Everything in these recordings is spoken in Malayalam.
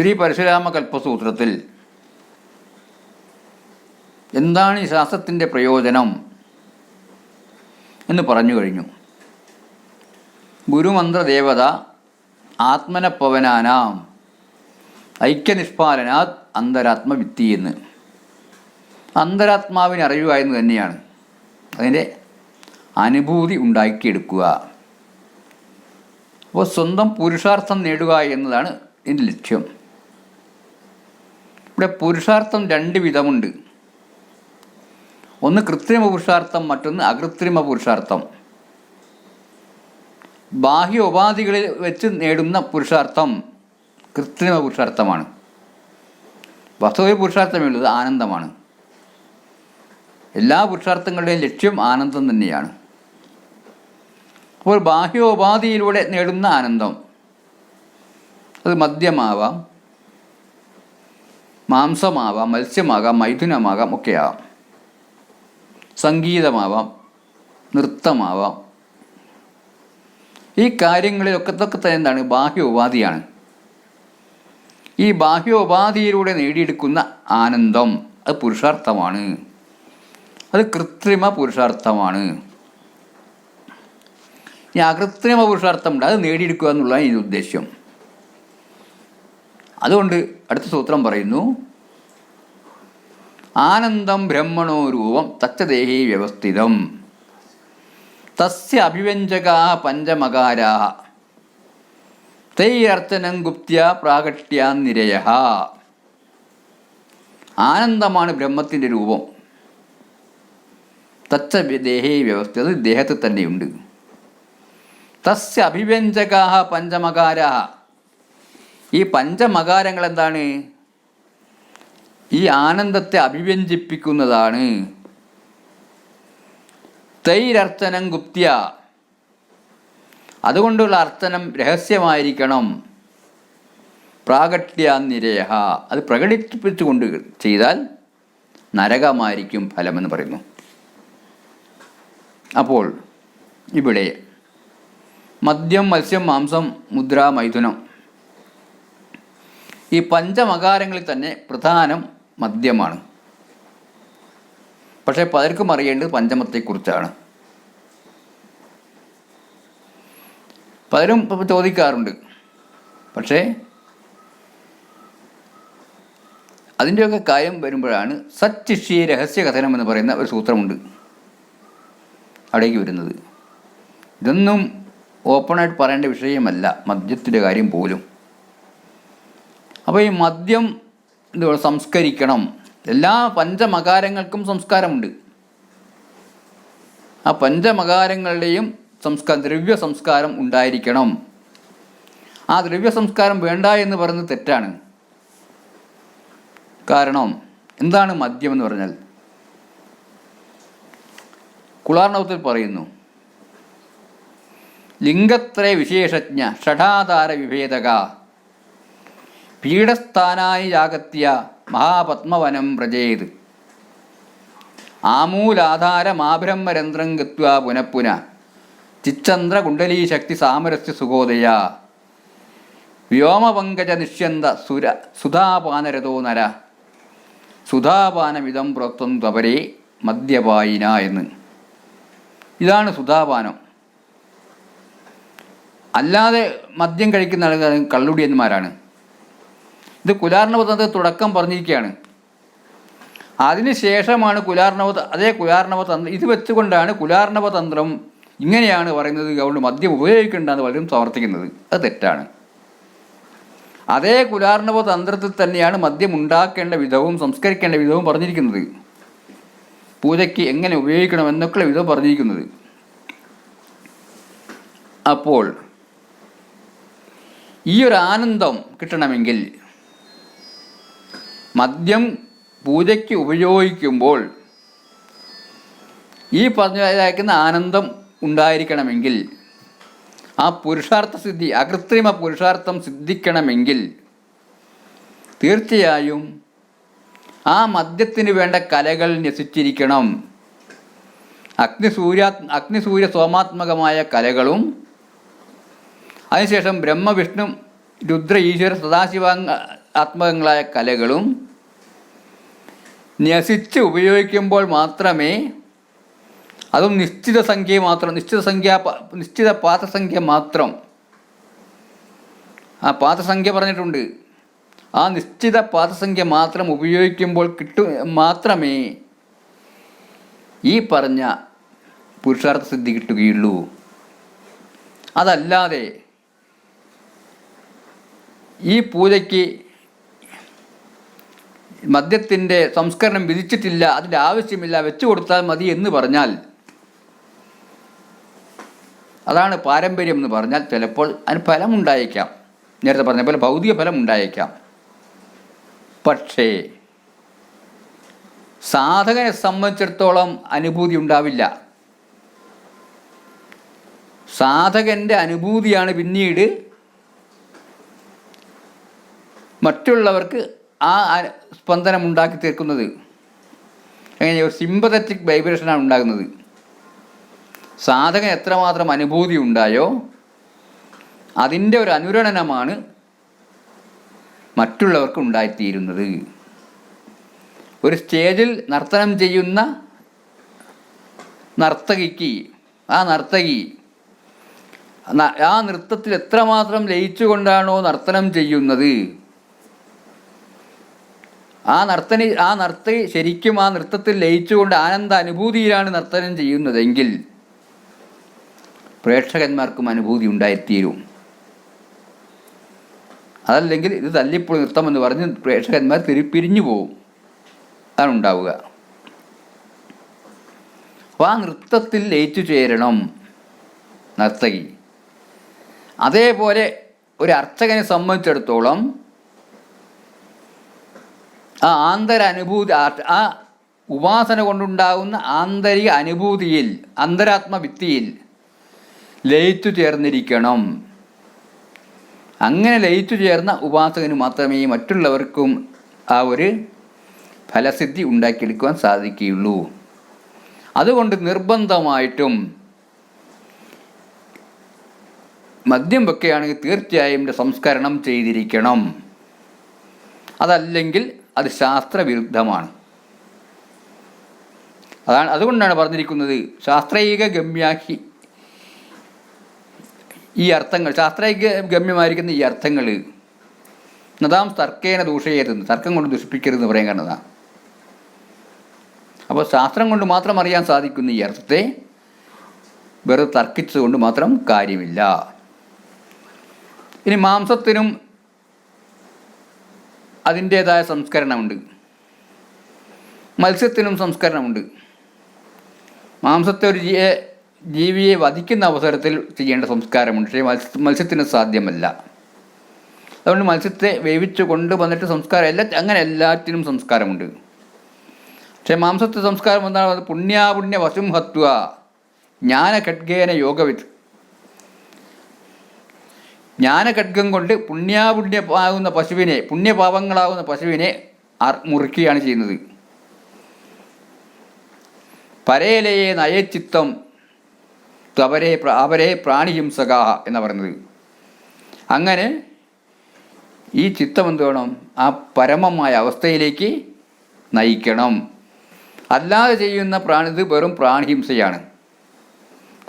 ശ്രീ പരശുരാമ കൽപ്പസൂത്രത്തിൽ എന്താണ് ഈ ശാസ്ത്രത്തിന്റെ പ്രയോജനം എന്ന് പറഞ്ഞു കഴിഞ്ഞു. ഗുരുമന്ത്രദേവത ആത്മനപ്പവനാനാം ഐക്യനിഷ്പാലനാത് അന്തരാത്മവിത്തി എന്ന് അന്തരാത്മാവിനെ അറിയുക എന്ന് തന്നെയാണ്. അതിന്റെ അനുഭൂതി ഉണ്ടാക്കിയെടുക്കുക. അപ്പോൾ സ്വന്തം പുരുഷാർത്ഥം നേടുക എന്നതാണ് ഇതിന്റെ ലക്ഷ്യം. ഇവിടെ പുരുഷാർത്ഥം രണ്ട് വിധമുണ്ട്. ഒന്ന് കൃത്രിമ പുരുഷാർത്ഥം മറ്റൊന്ന് അകൃത്രിമ പുരുഷാർത്ഥം. ബാഹ്യ ഉപാധികളിൽ വെച്ച് നേടുന്ന പുരുഷാർത്ഥം കൃത്രിമ പുരുഷാർത്ഥമാണ്. വസ്തുവിൽ പുരുഷാർത്ഥമുള്ളത് ആനന്ദമാണ്. എല്ലാ പുരുഷാർത്ഥങ്ങളുടെയും ലക്ഷ്യം ആനന്ദം തന്നെയാണ്. അപ്പോൾ ബാഹ്യോപാധിയിലൂടെ നേടുന്ന ആനന്ദം. അത് മദ്യമാവാം മാംസമാവാം മത്സ്യമാകാം മൈഥുനമാകാം ഒക്കെയാവാം. സംഗീതമാവാം നൃത്തമാവാം. ഈ കാര്യങ്ങളിലൊക്കെ തന്നെ എന്താണ്? ബാഹ്യ ഉപാധിയാണ് ഈ ബാഹ്യ ഉപാധിയിലൂടെ നേടിയെടുക്കുന്ന ആനന്ദം അത് പുരുഷാർത്ഥമാണ്. അത് കൃത്രിമ പുരുഷാർത്ഥമാണ്. ഈ അകൃത്രിമ പുരുഷാർത്ഥമുണ്ട് അത് നേടിയെടുക്കുക എന്നുള്ളതാണ് ഇതിന്റെ ഉദ്ദേശ്യം അതുകൊണ്ട് അടുത്ത സൂത്രം പറയുന്നു ആനന്ദം ബ്രഹ്മണോ രൂപം തച്ചദേഹി വ്യവസ്ഥിതം. തസ്യ അഭിവ്യഞ്ജകാ പഞ്ചമകാരാ. തൈരർച്ചനം ഗുപ്ത്യ പ്രാകട്യ നിരയ ആനന്ദമാണ് ബ്രഹ്മത്തിന്റെ രൂപം. തച്ച ദേഹേ വ്യവസ്ഥ അത് ദേഹത്തിൽ തന്നെയുണ്ട്. തസ്യ അഭിവ്യഞ്ജകാ പഞ്ചമകാരാ. ഈ പഞ്ചമകാരങ്ങൾ എന്താണ് ഈ ആനന്ദത്തെ അഭിവ്യഞ്ജിപ്പിക്കുന്നതാണ്. തൈരർച്ചനം ഗുപ്ത്യ. അതുകൊണ്ടുള്ള അർച്ചനം രഹസ്യമായിരിക്കണം. പ്രാകട്യ നിരയ അത് പ്രകടിപ്പിച്ചുകൊണ്ട് ചെയ്താൽ നരകമായിരിക്കും ഫലമെന്ന് പറയുന്നു. അപ്പോൾ ഇവിടെ മദ്യം മത്സ്യം മാംസം മുദ്ര മൈഥുനം ഈ പഞ്ചമകാരങ്ങളിൽ തന്നെ പ്രധാനം മദ്യമാണ്. പക്ഷേ പലർക്കും അറിയേണ്ടത് പഞ്ചമത്തെക്കുറിച്ചാണ്. പലരും ചോദിക്കാറുണ്ട്. പക്ഷേ അതിന്റെയൊക്കെ കാര്യം വരുമ്പോഴാണ് സച്ചിഷി രഹസ്യകഥനം എന്ന് പറയുന്ന ഒരു സൂത്രമുണ്ട് അവിടേക്ക് വരുന്നത്. ഇതൊന്നും ഓപ്പണായിട്ട് പറയേണ്ട വിഷയമല്ല മദ്യത്തിന്റെ കാര്യം പോലും. അപ്പോൾ ഈ മദ്യം എന്തുവാ സംസ്കരിക്കണം. എല്ലാ പഞ്ചമകാരങ്ങൾക്കും സംസ്കാരമുണ്ട്. ആ പഞ്ചമകാരങ്ങളുടെയും സംസ്കാരം ദ്രവ്യ സംസ്കാരം ഉണ്ടായിരിക്കണം. ആ ദ്രവ്യ സംസ്കാരം വേണ്ട എന്ന് പറയുന്നത് തെറ്റാണ്. കാരണം എന്താണ് മദ്യം എന്ന് പറഞ്ഞാൽ? കുളാർണവത്തിൽ പറയുന്നു ലിംഗത്രയ വിശേഷജ്ഞ ഷഠാധാര വിഭേദക പീഠസ്ഥാനായി ജാഗത്യ മഹാപത്മവനം വ്രജേത്. ആമൂലാധാരമാബ്രഹ്മരന്ധ്രം ഗത്വ പുനഃപുന. ചിച്ചന്ദ്ര കുണ്ടലീശക്തി സാമരസ്യ സുഗോദയ വ്യോമപങ്കജ നിഷ്യന്ത സുര സുധാപാനരതോ നര. സുധാപാനമിതം പുറത്തും ത്വപരേ മദ്യപായിന എന്ന്. ഇതാണ് സുധാപാനം. അല്ലാതെ മദ്യം കഴിക്കുന്ന ആളുകൾ കള്ളുടിയന്മാരാണ്. ഇത് കുലാർണവതന്ത്രത്തെ തുടക്കം പറഞ്ഞിരിക്കുകയാണ്. അതിനുശേഷമാണ് കുലാർണവ അതേ കുലാർണവ തന്ത്രം ഇത് വെച്ചുകൊണ്ടാണ് കുലാർണവ തന്ത്രം ഇങ്ങനെയാണ് പറയുന്നത് അതുകൊണ്ട് മദ്യം ഉപയോഗിക്കേണ്ടെന്ന് പലരും സമർത്ഥിക്കുന്നത്. അത് തെറ്റാണ്. അതേ കുലാർണവ തന്ത്രത്തിൽ തന്നെയാണ് മദ്യം ഉണ്ടാക്കേണ്ട വിധവും സംസ്കരിക്കേണ്ട വിധവും പറഞ്ഞിരിക്കുന്നത്. പൂജയ്ക്ക് എങ്ങനെ ഉപയോഗിക്കണം എന്നൊക്കെ വിധം പറഞ്ഞിരിക്കുന്നത്. അപ്പോൾ ഈ ഒരു ആനന്ദം കിട്ടണമെങ്കിൽ മദ്യം പൂജയ്ക്ക് ഉപയോഗിക്കുമ്പോൾ ഈ പറഞ്ഞതായിരിക്കുന്ന ആനന്ദം ഉണ്ടായിരിക്കണമെങ്കിൽ ആ പുരുഷാർത്ഥ സിദ്ധി അകൃത്രിമ പുരുഷാർത്ഥം സിദ്ധിക്കണമെങ്കിൽ തീർച്ചയായും ആ മദ്യത്തിന് വേണ്ട കലകൾ ന്യസിച്ചിരിക്കണം അഗ്നിസൂര്യാ അഗ്നിസൂര്യ സോമാത്മകമായ കലകളും അതിനുശേഷം ബ്രഹ്മവിഷ്ണു രുദ്ര ഈശ്വര സദാശിവാത്മകങ്ങളായ കലകളും ന്യസിച്ച് ഉപയോഗിക്കുമ്പോൾ മാത്രമേ അതും നിശ്ചിത സംഖ്യ മാത്രം നിശ്ചിത സംഖ്യ നിശ്ചിത പാത്രസംഖ്യ മാത്രം. ആ പാത്രസംഖ്യ പറഞ്ഞിട്ടുണ്ട്. ആ നിശ്ചിത പാത്രസംഖ്യ മാത്രം ഉപയോഗിക്കുമ്പോൾ കിട്ടു മാത്രമേ ഈ പറഞ്ഞ പുരുഷാർത്ഥ സിദ്ധി കിട്ടുകയുള്ളൂ. അതല്ലാതെ ഈ പൂജയ്ക്ക് മദ്യത്തിന്റെ സംസ്കരണം വിധിച്ചിട്ടില്ല അതിന്റെ ആവശ്യമില്ല വെച്ചു കൊടുത്താൽ മതി എന്ന് പറഞ്ഞാൽ അതാണ് പാരമ്പര്യം എന്ന് പറഞ്ഞാൽ ചിലപ്പോൾ അതിന് ഫലമുണ്ടായേക്കാം. നേരത്തെ പറഞ്ഞ പോലെ ഭൗതിക ഫലം ഉണ്ടായേക്കാം പക്ഷേ സാധകനെ സംബന്ധിച്ചിടത്തോളം അനുഭൂതി ഉണ്ടാവില്ല. സാധകന്റെ അനുഭൂതിയാണ് പിന്നീട് മറ്റുള്ളവർക്ക് ആ സ്പന്ദനം ഉണ്ടാക്കി തീർക്കുന്നത്. അങ്ങനെ ഒരു സിമ്പതറ്റിക് വൈബ്രേഷനാണ് ഉണ്ടാകുന്നത്. സാധകൻ എത്രമാത്രം അനുഭൂതി ഉണ്ടായോ അതിന്റെ ഒരു അനുരണനമാണ് മറ്റുള്ളവർക്ക് ഉണ്ടായിത്തീരുന്നത്. ഒരു സ്റ്റേജിൽ നർത്തനം ചെയ്യുന്ന നർത്തകിക്ക് ആ നർത്തകി ആ നൃത്തത്തിൽ എത്രമാത്രം ലയിച്ചുകൊണ്ടാണോ നർത്തനം ചെയ്യുന്നത്? ആ നർത്തനി ആ നർത്തി ശരിക്കും ആ നൃത്തത്തിൽ ലയിച്ചുകൊണ്ട് ആനന്ദ അനുഭൂതിയിലാണ് നർത്തനം ചെയ്യുന്നതെങ്കിൽ പ്രേക്ഷകന്മാർക്കും അനുഭൂതി ഉണ്ടായിത്തീരും. അതല്ലെങ്കിൽ ഇത് തല്ലിപ്പൊളി നൃത്തമെന്ന് പറഞ്ഞ് പ്രേക്ഷകന്മാർ തിരിപ്പിരിഞ്ഞു പോവും. അതാണ് ഉണ്ടാവുക. അപ്പോൾ ആ നൃത്തത്തിൽ ലയിച്ചു ചേരണം നർത്തകി. അതേപോലെ ഒരു അർച്ചകനെ സംബന്ധിച്ചിടത്തോളം ആ ആന്തര അനുഭൂതി ആ- ഉപാസന കൊണ്ടുണ്ടാകുന്ന ആന്തരിക അനുഭൂതിയിൽ അന്തരാത്മഭിത്തിയിൽ ലയിച്ചു ചേർന്നിരിക്കണം. അങ്ങനെ ലയിച്ചു ചേർന്ന ഉപാസകന് മാത്രമേ മറ്റുള്ളവർക്കും ആ ഒരു ഫലസിദ്ധി ഉണ്ടാക്കിയെടുക്കുവാൻ സാധിക്കുകയുള്ളൂ. അതുകൊണ്ട് നിർബന്ധമായിട്ടും മദ്യം വെക്കുകയാണെങ്കിൽ തീർച്ചയായും സംസ്കരണം ചെയ്തിരിക്കണം. അതല്ലെങ്കിൽ അത് ശാസ്ത്രവിരുദ്ധമാണ്. അതാണ് അതുകൊണ്ടാണ് പറഞ്ഞിരിക്കുന്നത് ശാസ്ത്രീയ ഗമ്യാഹി. ഈ അർത്ഥങ്ങൾ ശാസ്ത്രീയ ഗമ്യമായിരിക്കുന്ന ഈ അർത്ഥങ്ങൾ നദാം തർക്കേന ദൂഷയരുത് തർക്കം കൊണ്ട് ദുഷിപ്പിക്കരുതെന്ന് പറയാൻ കാരണതാണ് അപ്പോൾ ശാസ്ത്രം കൊണ്ട് മാത്രം അറിയാൻ സാധിക്കുന്ന ഈ അർത്ഥത്തെ വെറുതെ തർക്കിച്ചതുകൊണ്ട് മാത്രം കാര്യമില്ല. ഇനി മാംസത്തിനും അതിന്റേതായ സംസ്കരണമുണ്ട്. മത്സ്യത്തിനും സംസ്കരണമുണ്ട്. മാംസത്തെ ഒരു ജീവിയെ വധിക്കുന്ന അവസരത്തിൽ ചെയ്യേണ്ട സംസ്കാരമുണ്ട്. പക്ഷേ മത്സ്യ മത്സ്യത്തിന് സാധ്യമല്ല. അതുകൊണ്ട് മത്സ്യത്തെ വേവിച്ച് കൊണ്ടുവന്നിട്ട് സംസ്കാരം എല്ലാ അങ്ങനെ എല്ലാറ്റിനും സംസ്കാരമുണ്ട്. പക്ഷേ മാംസത്തെ സംസ്കാരം എന്താണ്? പുണ്യാപുണ്യ വശം ഹത്വ ജ്ഞാന ഖഡ്ഗേന ജ്ഞാനഖഡ്ഗം കൊണ്ട് പുണ്യാപുണ്യമാകുന്ന പശുവിനെ പുണ്യപാപങ്ങളാകുന്ന പശുവിനെ മുറിക്കുകയാണ് ചെയ്യുന്നത്. പരേലയെ നയച്ചിത്തം അവരെ അവരെ പ്രാണിഹിംസകാഹ എന്ന് പറയുന്നത്. അങ്ങനെ ഈ ചിത്തം എന്ത് വേണം? ആ പരമമായ അവസ്ഥയിലേക്ക് നയിക്കണം. അല്ലാതെ ചെയ്യുന്ന പ്രാണിത് വെറും പ്രാണിഹിംസയാണ്.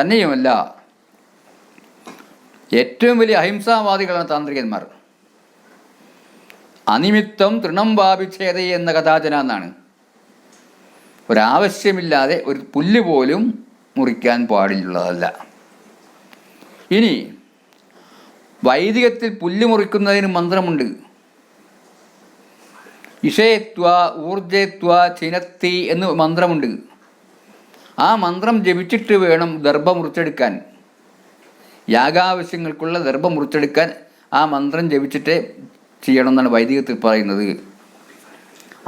തന്നെയുമല്ല ഏറ്റവും വലിയ അഹിംസാവാദികളാണ് താന്ത്രികന്മാർ. അനിമിത്തം തൃണം വാപിച്ഛേദ എന്ന കഥാചന എന്നാണ് ഒരാവശ്യമില്ലാതെ ഒരു പുല്ല് പോലും മുറിക്കാൻ പാടില്ലുള്ളതല്ല ഇനി വൈദികത്തിൽ പുല്ല് മുറിക്കുന്നതിന് മന്ത്രമുണ്ട്. ഇഷയത്വ ഊർജത്വ ചിനത്തി എന്ന് മന്ത്രമുണ്ട്. ആ മന്ത്രം ജപിച്ചിട്ട് വേണം ദർഭ മുറിച്ചെടുക്കാൻ. യാഗാവശ്യങ്ങൾക്കുള്ള ദർഭം മുറിച്ചെടുക്കാൻ ആ മന്ത്രം ജപിച്ചിട്ടേ ചെയ്യണം എന്നാണ് വൈദികത്തിൽ പറയുന്നത്.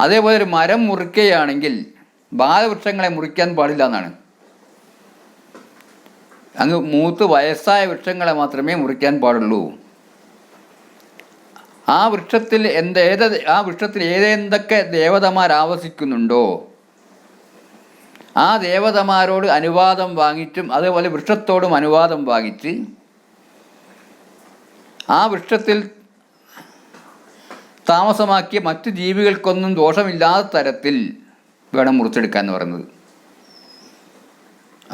അതേപോലെ ഒരു മരം മുറിക്കുകയാണെങ്കിൽ ബാലവൃക്ഷങ്ങളെ മുറിക്കാൻ പാടില്ല എന്നാണ്. അങ്ങ് മൂത്ത് വയസ്സായ വൃക്ഷങ്ങളെ മാത്രമേ മുറിക്കാൻ പാടുള്ളൂ. ആ വൃക്ഷത്തിൽ എന്ത് ഏത് ആ വൃക്ഷത്തിൽ ഏതെന്തൊക്കെ ദേവതമാർ ആവസിക്കുന്നുണ്ടോ ആ ദേവതമാരോട് അനുവാദം വാങ്ങിച്ചും അതേപോലെ വൃക്ഷത്തോടും അനുവാദം വാങ്ങിച്ച് ആ വൃക്ഷത്തിൽ താമസമാക്കിയ മറ്റു ജീവികൾക്കൊന്നും ദോഷമില്ലാത്ത തരത്തിൽ വേണം മുറിച്ചെടുക്കാൻ എന്ന് പറയുന്നത്.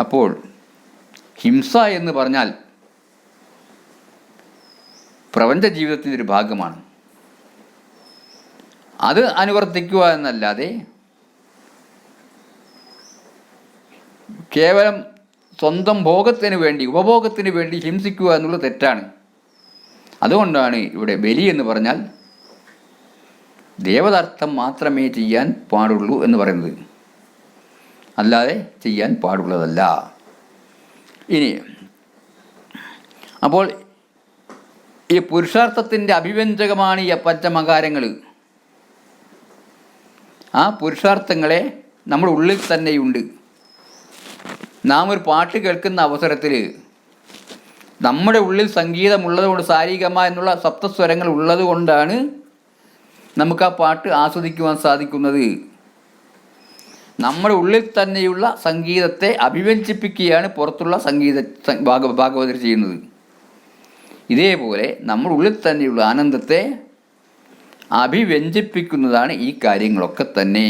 അപ്പോൾ ഹിംസ എന്ന് പറഞ്ഞാൽ പ്രപഞ്ച ജീവിതത്തിന്റെ ഒരു ഭാഗമാണ്. അത് അനുവർത്തിക്കുക എന്നല്ലാതെ കേവലം സ്വന്തം ഭോഗത്തിന് വേണ്ടി ഉപഭോഗത്തിന് വേണ്ടി ഹിംസിക്കുക എന്നുള്ള തെറ്റാണ്. അതുകൊണ്ടാണ് ഇവിടെ ബലി എന്ന് പറഞ്ഞാൽ ദേവതാർത്ഥം മാത്രമേ ചെയ്യാൻ പാടുള്ളൂ എന്ന് പറയുന്നത്. അല്ലാതെ ചെയ്യാൻ പാടുള്ളതല്ല. ഇനി അപ്പോൾ ഈ പുരുഷാർത്ഥത്തിന്റെ അഭിവ്യഞ്ജകമാണ് ഈ പഞ്ചമകാരങ്ങൾ ആ പുരുഷാർത്ഥങ്ങളെ നമ്മുടെ ഉള്ളിൽ തന്നെയുണ്ട്. നാം ഒരു പാട്ട് കേൾക്കുന്ന അവസരത്തിൽ നമ്മുടെ ഉള്ളിൽ സംഗീതമുള്ളത് കൊണ്ട് സാരികമ എന്നുള്ള സപ്തസ്വരങ്ങൾ ഉള്ളത് കൊണ്ടാണ് നമുക്ക് ആ പാട്ട് ആസ്വദിക്കുവാൻ സാധിക്കുന്നത്. നമ്മുടെ ഉള്ളിൽ തന്നെയുള്ള സംഗീതത്തെ അഭിവ്യഞ്ജിപ്പിക്കുകയാണ് പുറത്തുള്ള സംഗീത ഭാഗ ഭാഗവതർ ചെയ്യുന്നത്. ഇതേപോലെ നമ്മുടെ ഉള്ളിൽ തന്നെയുള്ള ആനന്ദത്തെ അഭിവ്യഞ്ജിപ്പിക്കുന്നതാണ് ഈ കാര്യങ്ങളൊക്കെ തന്നെ.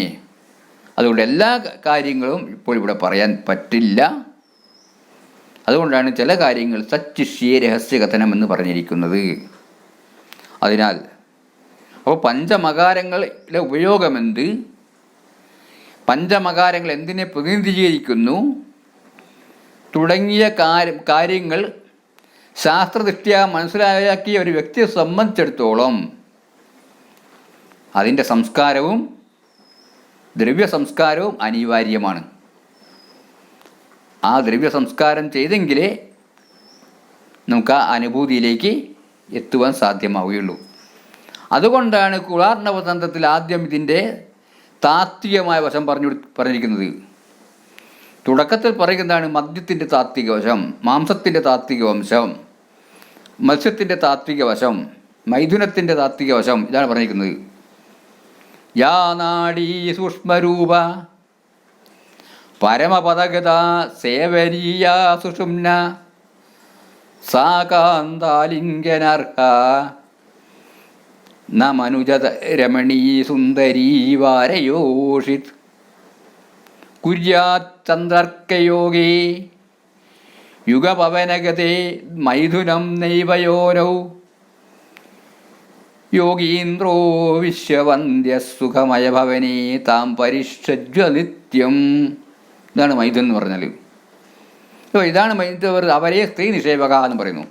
അതുകൊണ്ട് എല്ലാ കാര്യങ്ങളും ഇപ്പോൾ ഇവിടെ പറയാൻ പറ്റില്ല. അതുകൊണ്ടാണ് ചില കാര്യങ്ങൾ സച്ചിഷ്യ രഹസ്യകഥനം എന്ന് പറഞ്ഞിരിക്കുന്നത്. അതിനാൽ അപ്പോൾ പഞ്ചമകാരങ്ങളുടെ ഉപയോഗമെന്ത്? പഞ്ചമകാരങ്ങൾ എന്തിനെ പ്രതിനിധീകരിക്കുന്നു? തുടങ്ങിയ കാര്യം കാര്യങ്ങൾ ശാസ്ത്രദൃഷ്ടിയ മനസ്സിലാക്കിയ ഒരു വ്യക്തിയെ സംബന്ധിച്ചിടത്തോളം അതിന്റെ സംസ്കാരവും ദ്രവ്യ സംസ്കാരവും അനിവാര്യമാണ്. ആ ദ്രവ്യ സംസ്കാരം ചെയ്തെങ്കിലേ നമുക്ക് ആ അനുഭൂതിയിലേക്ക് എത്തുവാൻ സാധ്യമാവുകയുള്ളൂ. അതുകൊണ്ടാണ് കുളാർണവതന്ത്രത്തിൽ ആദ്യം ഇതിന്റെ താത്വികമായ വശം പറഞ്ഞു പറഞ്ഞിരിക്കുന്നത്. തുടക്കത്തിൽ പറയുന്നതാണ് മദ്യത്തിന്റെ താത്വിക വശം മാംസത്തിന്റെ താത്വിക വംശം മത്സ്യത്തിന്റെ താത്വിക വശം മൈഥുനത്തിന്റെ താത്വിക വശം ഇതാണ് പറഞ്ഞിരിക്കുന്നത്. യാ നാടീ സൂക്ഷ്മരൂപ. പരമപദഗത സേവനീയ സുഷുമ്ന. സാ കാന്താലിംഗനർഹ ന മനുജത രമണീ സുന്ദരീ വാരയോഷിത്. കുര്യാചന്ദ്രർക്കയോഗേ യുഗപവനഗതേ മൈഥുനം നൈവയോനൗ യോഗീന്ദ്രോ വിശ്വവന്ദ്യ സുഖമയ ഭവനേ താം പരിഷ്ഠജ്വ നിത്യം ഇതാണ് മൈഥുൻ എന്ന് പറഞ്ഞാൽ അപ്പോൾ ഇതാണ് മൈഥു അവരെ സ്ത്രീ നിഷേവക എന്ന് പറയുന്നു.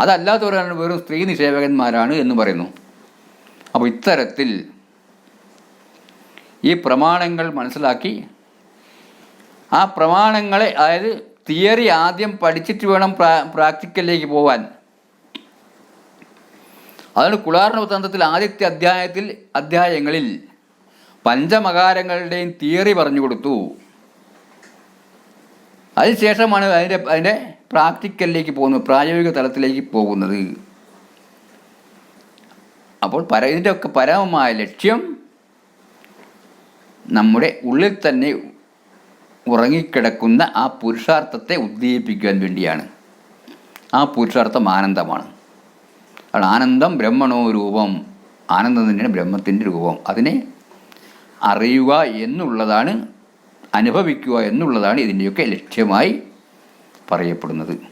അതല്ലാത്തവരാണ് വെറും സ്ത്രീ നിക്ഷേപകന്മാരാണ് എന്ന് പറയുന്നു. അപ്പോൾ ഇത്തരത്തിൽ ഈ പ്രമാണങ്ങൾ മനസ്സിലാക്കി ആ പ്രമാണങ്ങളെ അതായത് തിയറി ആദ്യം പഠിച്ചിട്ട് വേണം പ്രാ പ്രാക്ടിക്കലിലേക്ക് പോവാൻ. അതാണ് വൃത്താന്തത്തിൽ ആദ്യത്തെ അധ്യായത്തിൽ അധ്യായങ്ങളിൽ പഞ്ചമകാരങ്ങളുടെയും തിയറി പറഞ്ഞു കൊടുത്തു. അതിനുശേഷമാണ് അതിന്റെ അതിന്റെ പ്രാക്ടിക്കലിലേക്ക് പോകുന്നത് പ്രായോഗിക തലത്തിലേക്ക് പോകുന്നത്. അപ്പോൾ പര ഇതിന്റെ ഒക്കെ പരമമായ ലക്ഷ്യം നമ്മുടെ ഉള്ളിൽ തന്നെ ഉറങ്ങിക്കിടക്കുന്ന ആ പുരുഷാർത്ഥത്തെ ഉദ്ദീപിക്കുവാൻ വേണ്ടിയാണ്. ആ പുരുഷാർത്ഥം ആനന്ദമാണ്. ആണ് ആനന്ദം ബ്രഹ്മണോ രൂപം? ആനന്ദം തന്നെയാണ് ബ്രഹ്മത്തിന്റെ രൂപം. അതിനെ അറിയുക എന്നുള്ളതാണ് അനുഭവിക്കുക എന്നുള്ളതാണ് ഇതിന്റെയൊക്കെ ലക്ഷ്യമായി പറയപ്പെടുന്നത്.